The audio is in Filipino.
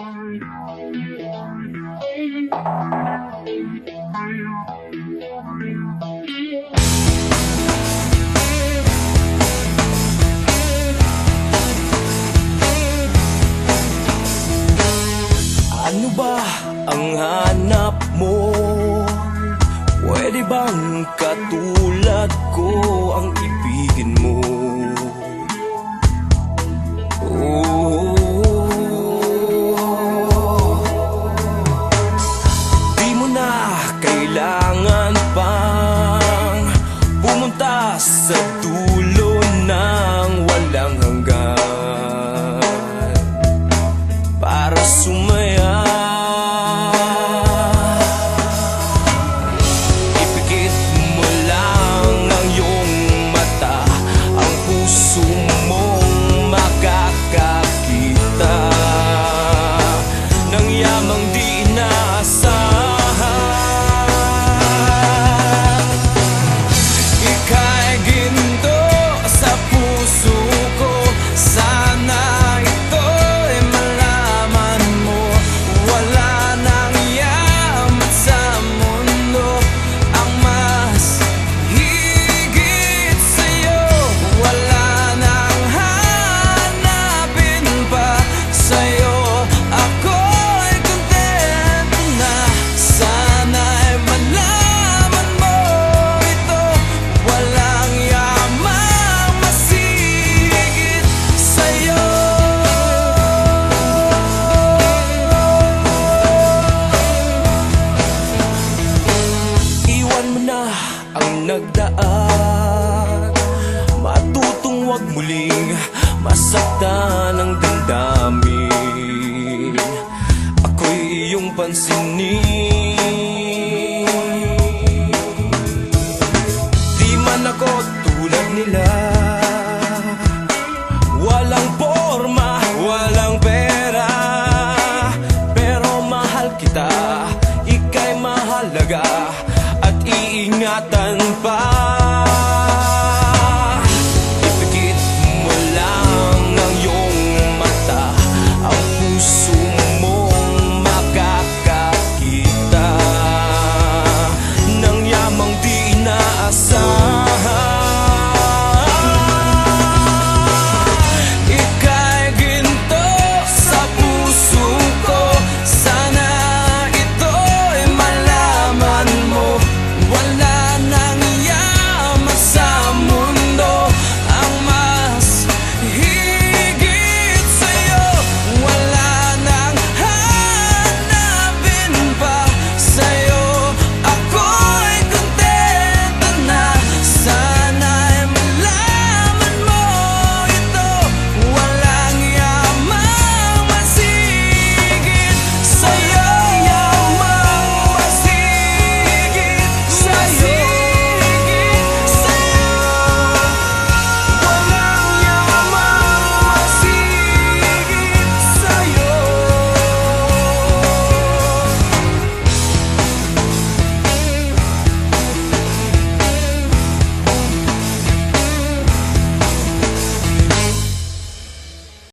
Ano ba ang hanap mo? Pwede bang katulad ko ang ibigin mo? kailangan pang pumunta sa dulo ng walang hanggan para sumaya? Ipikit mo lang ang iyong mata ang puso mong makakakita. Ng yamang di inaasahan nagdaan. Matutong wag muling masaktan ang damdamin. Ako'y iyong pansinin. Di man ako tulad nila. Walang forma, walang pera. Pero mahal kita, ika'y mahalaga pag-iingatan pa.